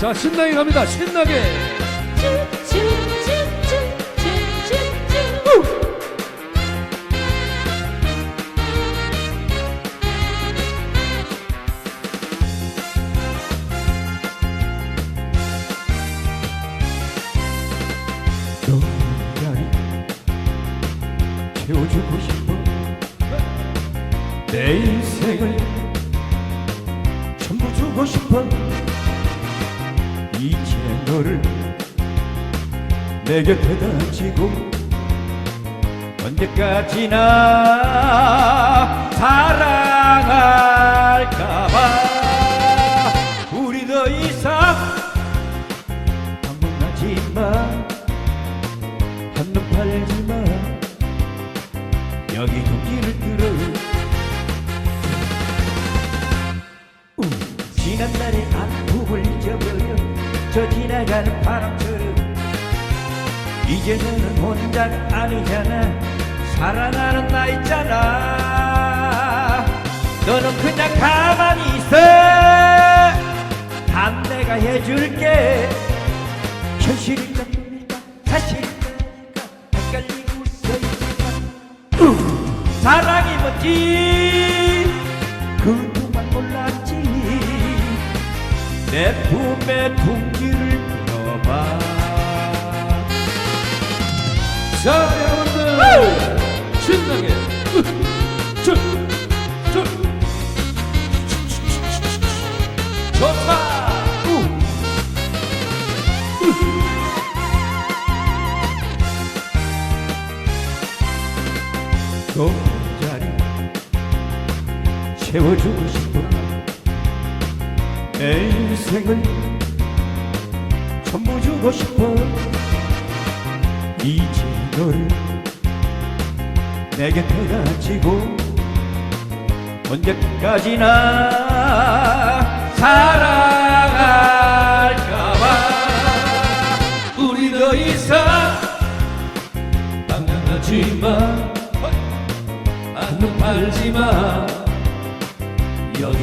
자 신나게 갑니다. 신나게. 너를 채워주고 싶어. 내 인생을 전부 주고 싶어 너를 내 곁에다 지고 언제까지나 사랑할까봐. 우리 더 이상 방문하지마. 한눈 팔지마. 여기 도끼를 들어. 우, 지난 날의 아픔을 잊어버려 저 지나가는 바람처럼. 이제 너는 혼자가 아니잖아. 사랑하는 나 있잖아. 너는 그냥 가만히 있어. 단 내가 해줄게. 현실일까 꿈일까 사실일까 헷갈리고 서있을까 사랑이 뭔지 내 품에 둥지를 풀어봐 자 여러분들 신나게 쭉, 쭉. 좋다 우. 너 자리 채워주고 싶어 내 인생을 전부 주고 싶어. 이제 너를 내 곁에다 지고 언제까지나 사랑할까봐. 우리 더 이상 방황하지마 안눈 팔지마 여기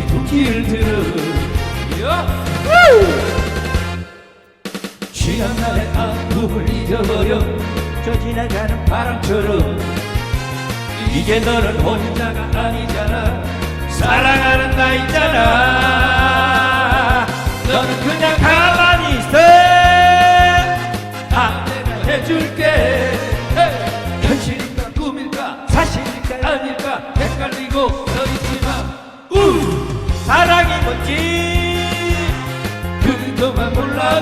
들어 지난날의 아픔을 잊어버려. 저 지나가는 바람처럼. 이제 너는 혼자가 아니잖아. 사랑하는 나 있잖아. 너는 그냥 가만히 있어. 아 내가 해줄게. 현실일까 꿈일까? 사실일까? 아닐까? 헷갈리고 서 있지만 우! 사랑이 뭔지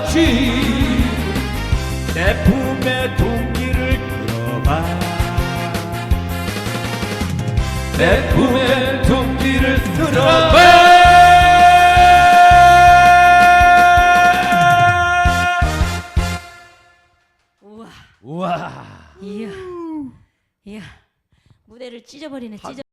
몰랐지 내 품에 동기를 들어봐. 내 품에 동기를 우와, 우와. 이야, 이야, 무대를 찢어버리네, 찢어.